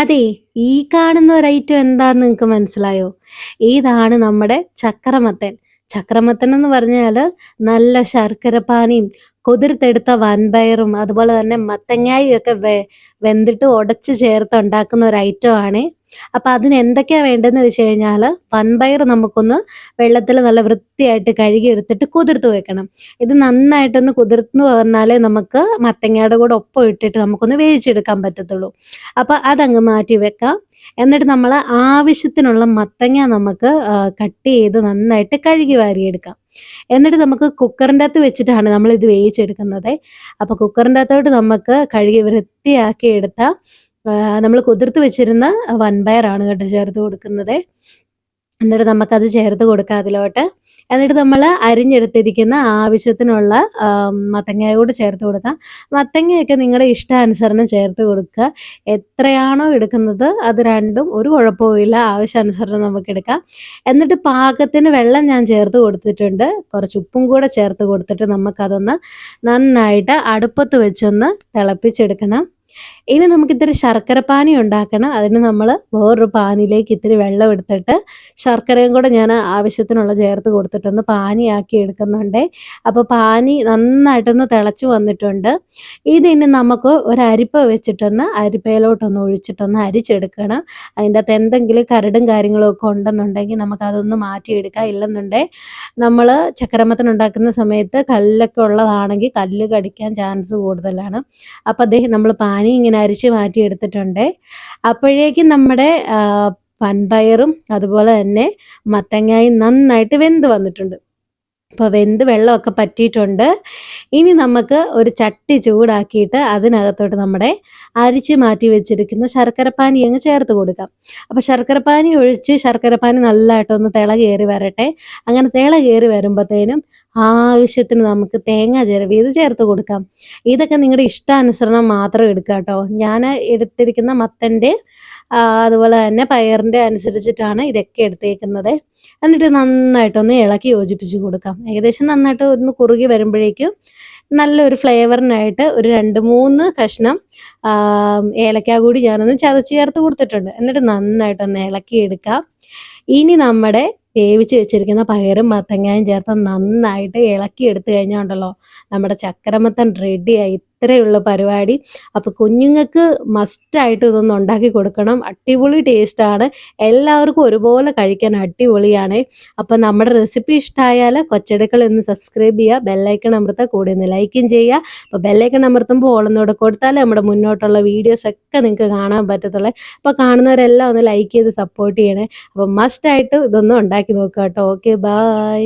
അതെ, ഈ കാണുന്ന ഒരു ഐറ്റം എന്താന്ന് നിങ്ങൾക്ക് മനസ്സിലായോ? ഇതാണ് നമ്മുടെ ചക്രമത്തൻ. ചക്രമത്തൻ എന്ന് പറഞ്ഞാൽ നല്ല ശർക്കരപ്പാനിയും കുതിർത്തെടുത്ത വൻപയറും, അതുപോലെ തന്നെ മത്തങ്ങായും ഒക്കെ വെ വെന്തിട്ട് ഉടച്ച് ചേർത്ത് ഉണ്ടാക്കുന്ന ഒരു ഐറ്റം ആണേ. അപ്പൊ അതിന് എന്തൊക്കെയാ വേണ്ടതെന്ന് വെച്ച് കഴിഞ്ഞാൽ പൺപയർ നമുക്കൊന്ന് വെള്ളത്തിൽ നല്ല വൃത്തിയായിട്ട് കഴുകി എടുത്തിട്ട് കുതിർത്ത് വെക്കണം. ഇത് നന്നായിട്ടൊന്ന് കുതിർന്ന് വന്നാലേ നമുക്ക് മത്തങ്ങയുടെ കൂടെ ഒപ്പം ഇട്ടിട്ട് നമുക്കൊന്ന് വേവിച്ചെടുക്കാൻ പറ്റത്തുള്ളൂ. അപ്പൊ അതങ്ങ് മാറ്റി വെക്കാം. എന്നിട്ട് നമ്മൾ ആവശ്യത്തിനുള്ള മത്തങ്ങ നമുക്ക് കട്ട് ചെയ്ത് നന്നായിട്ട് കഴുകി വാരിയെടുക്കാം. എന്നിട്ട് നമുക്ക് കുക്കറിന്റെ അകത്ത് വെച്ചിട്ടാണ് നമ്മൾ ഇത് വേവിച്ചെടുക്കുന്നത് അപ്പൊ കുക്കറിന്റകത്തോട്ട് നമുക്ക് കഴുകി വൃത്തിയാക്കി എടുത്ത ആഹ് നമ്മൾ കുതിർത്ത് വെച്ചിരുന്ന വൻപയറാണ് കേട്ടോ ചേർത്ത് കൊടുക്കുന്നത് എന്നിട്ട് നമുക്കത് ചേർത്ത് കൊടുക്കാം അതിലോട്ട്. എന്നിട്ട് നമ്മൾ അരിഞ്ഞെടുത്തിരിക്കുന്ന ആവശ്യത്തിനുള്ള മത്തങ്ങ കൂടെ ചേർത്ത് കൊടുക്കാം. മത്തങ്ങയൊക്കെ നിങ്ങളുടെ ഇഷ്ടാനുസരണം ചേർത്ത് കൊടുക്കുക. എത്രയാണോ എടുക്കുന്നത് അത് രണ്ടും ഒരു കുഴപ്പവുമില്ല. ആവശ്യാനുസരണം നമുക്ക് എടുക്കാം എന്നിട്ട് പാകത്തിന് വെള്ളം ഞാൻ ചേർത്ത് കൊടുത്തിട്ടുണ്ട്. കുറച്ച് ഉപ്പും കൂടെ ചേർത്ത് കൊടുത്തിട്ട് നമുക്കതൊന്ന് നന്നായിട്ട് അടുപ്പത്ത് വെച്ചൊന്ന് തിളപ്പിച്ചെടുക്കണം. ഇനി നമുക്ക് നമുക്കിത്തിരി ശർക്കര പാനി ഉണ്ടാക്കണം. അതിന് നമ്മൾ വേറൊരു പാനിലേക്ക് ഇത്തിരി വെള്ളം എടുത്തിട്ട് ശർക്കരയും കൂടെ ഞാൻ ആവശ്യത്തിനുള്ള ചേർത്ത് കൊടുത്തിട്ടൊന്ന് പാനിയാക്കി എടുക്കുന്നുണ്ടേ. അപ്പോൾ പാനി നന്നായിട്ടൊന്ന് തിളച്ചു വന്നിട്ടുണ്ട്. ഇതിനി നമുക്ക് ഒരു അരിപ്പ വെച്ചിട്ടൊന്ന് അരിപ്പയിലോട്ടൊന്ന് ഒഴിച്ചിട്ടൊന്ന് അരിച്ചെടുക്കണം. അതിന്റെ അകത്ത് എന്തെങ്കിലും കരടും കാര്യങ്ങളും ഒക്കെ ഉണ്ടെന്നുണ്ടെങ്കിൽ നമുക്കതൊന്ന് മാറ്റിയെടുക്കാം. ഇല്ലെന്നുണ്ടേ നമ്മൾ ചക്രമത്തിനുണ്ടാക്കുന്ന സമയത്ത് കല്ലൊക്കെ ഉള്ളതാണെങ്കിൽ കല്ല് കടിക്കാൻ ചാൻസ് കൂടുതലാണ്. അപ്പോൾ അദ്ദേഹം നമ്മൾ പാനി ഇങ്ങനെ അരിച്ച് മാറ്റിയെടുത്തിട്ടുണ്ട് അപ്പോഴേക്കും നമ്മുടെ പൻപയറും അതുപോലെ തന്നെ മത്തങ്ങായും നന്നായിട്ട് വെന്ത് വന്നിട്ടുണ്ട്. അപ്പൊ വെന്ത് വെള്ളമൊക്കെ പറ്റിയിട്ടുണ്ട്. ഇനി നമുക്ക് ഒരു ചട്ടി ചൂടാക്കിയിട്ട് അതിനകത്തോട്ട് നമ്മുടെ അരിച്ച് മാറ്റി വെച്ചിരിക്കുന്ന ശർക്കരപ്പാനി അങ്ങ് ചേർത്ത് കൊടുക്കാം. അപ്പോൾ ശർക്കരപ്പാനി ഒഴിച്ച് ശർക്കരപ്പാനി നല്ലതായിട്ടൊന്ന് തിള കയറി വരട്ടെ. അങ്ങനെ തിള കയറി വരുമ്പോഴത്തേനും ആവശ്യത്തിന് നമുക്ക് തേങ്ങ ചിരവിയത് ചേർത്ത് കൊടുക്കാം. ഇതൊക്കെ നിങ്ങളുടെ ഇഷ്ടാനുസരണം മാത്രം എടുക്കുക കേട്ടോ ഞാൻ എടുത്തിരിക്കുന്ന മത്തന്റെ ആഹ് അതുപോലെ തന്നെ പയറിന്റെ അനുസരിച്ചിട്ടാണ് ഇതൊക്കെ എടുത്തേക്കുന്നത്. എന്നിട്ട് നന്നായിട്ടൊന്ന് ഇളക്കി യോജിപ്പിച്ച് കൊടുക്കാം. ഏകദേശം നന്നായിട്ട് ഒന്ന് കുറുകി വരുമ്പോഴേക്കും നല്ലൊരു ഫ്ലേവറിനായിട്ട് ഒരു 2, 3 കഷ്ണം ഏലക്ക കൂടി ഞാനൊന്ന് ചതച്ച് ചേർത്ത് കൊടുത്തിട്ടുണ്ട്. എന്നിട്ട് നന്നായിട്ടൊന്ന് ഇളക്കി എടുക്കാം ഇനി നമ്മുടെ വേവിച്ച് വെച്ചിരിക്കുന്ന പയറും മത്തങ്ങായും ചേർത്ത് നന്നായിട്ട് ഇളക്കി എടുത്തു കഴിഞ്ഞാൽ ഉണ്ടല്ലോ നമ്മുടെ ചക്കരമത്തൻ റെഡിയായി. ഇത്രയേ ഉള്ളൂ പരിപാടി. അപ്പൊ കുഞ്ഞുങ്ങൾക്ക് മസ്റ്റായിട്ട് ഇതൊന്ന് ഉണ്ടാക്കി കൊടുക്കണം. അടിപൊളി ടേസ്റ്റാണ്. എല്ലാവർക്കും ഒരുപോലെ കഴിക്കാൻ അടിപൊളിയാണ് അപ്പോൾ നമ്മുടെ റെസിപ്പി ഇഷ്ടമായാൽ കൊച്ചടുക്കൾ ഒന്ന് സബ്സ്ക്രൈബ് ചെയ്യുക. ബെല്ലൈക്കൺ അമൃത്ത കൂടെ ഒന്ന് ലൈക്കും ചെയ്യുക. അപ്പോൾ ബെല്ലൈക്കൺ അമൃത്തുമ്പോൾ ഓൾ കൊടുത്താൽ നമ്മുടെ മുന്നോട്ടുള്ള വീഡിയോസ് ഒക്കെ നിങ്ങൾക്ക് കാണാൻ പറ്റത്തുള്ളേ. അപ്പോൾ കാണുന്നവരെല്ലാം ഒന്ന് ലൈക്ക് ചെയ്ത് സപ്പോർട്ട് ചെയ്യണേ. അപ്പൊ മസ്റ്റായിട്ട് ഇതൊന്നും ഉണ്ടാക്കി നോക്കുക കേട്ടോ ഓക്കെ ബൈ.